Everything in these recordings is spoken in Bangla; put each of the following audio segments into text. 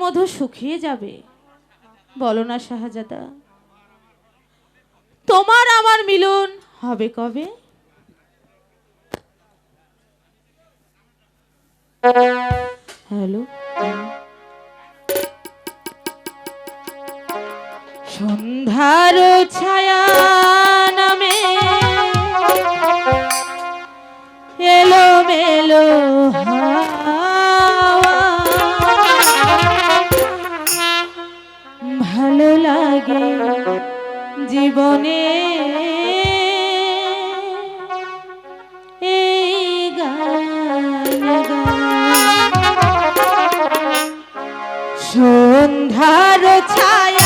মধু শুকিয়ে যাবে। বলো না শাহজাদা। তোমার আমার মিলন হবে কবে? হ্যালো। সন্ধ্যার ছায়া লাগে জীবনে। সন্ধ্যার ছায়া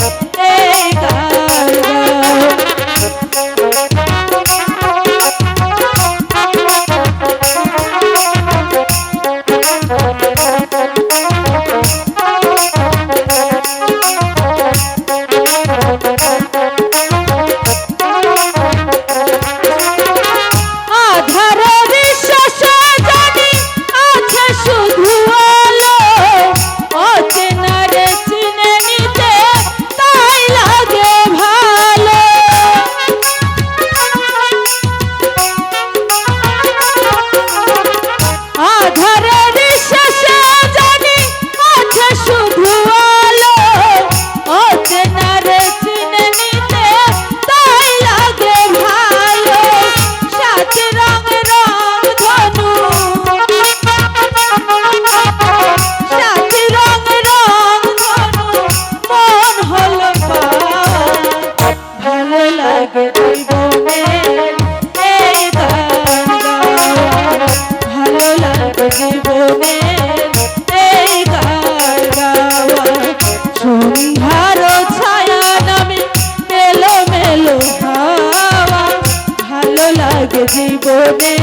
লাগে জীবনে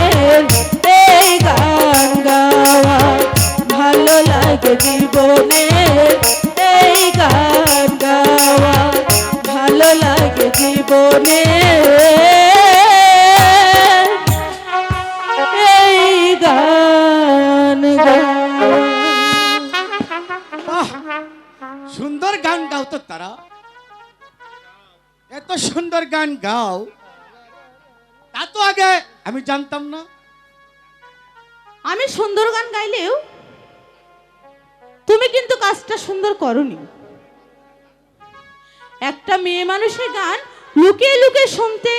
এই গান গাওয়া ভালো লাগে জীবনে এই গান গাওয়া ভালো লাগে জীবনে এই গান গাওয়া বাহ সুন্দর গান গাও তো তারা। এত সুন্দর গান গাও। তা তো আগে আমি জানতাম না। আমি সুন্দর গান গাইলেও তুমি কিন্তু কাজটা সুন্দর করনি। একটা মেয়ে মানুষের গান লুকিয়ে লুকিয়ে শুনতে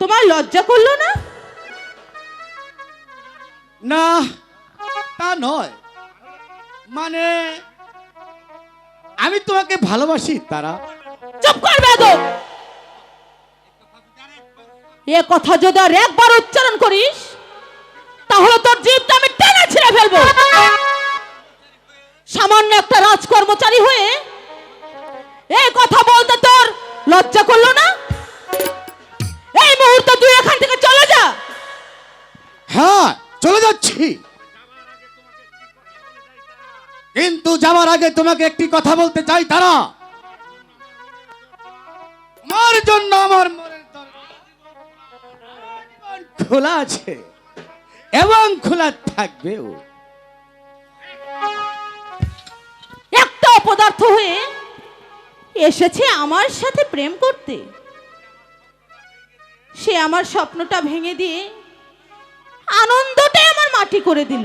তোমার লজ্জা করল না? না তা নয়। মানে আমি তোমাকে ভালোবাসি তারা। চুপ কর বেদব! এ কথা যদি আর একবার উচ্চারণ করিস, তাহলে তোর জীবটা আমি টেনে ছিঁড়ে ফেলব। সামান্য একটা রাজকর্মচারী হয়ে এই কথা বলতে তোর লজ্জা করল না? এই মুহূর্তে তুই এখান থেকে চলে যা। হ্যাঁ চলে যাচ্ছি। কিন্তু যাওয়ার আগে তোমাকে একটি কথা বলতে চাই তারা তোমার জন্য আমার খোলা আছে, এবং খোলা থাকবেও। একটা অপদার্থ হয়ে এসেছে আমার সাথে প্রেম করতে। সে আমার স্বপ্নটা ভেঙে দিয়ে আনন্দটাই আমার মাটি করে দিল।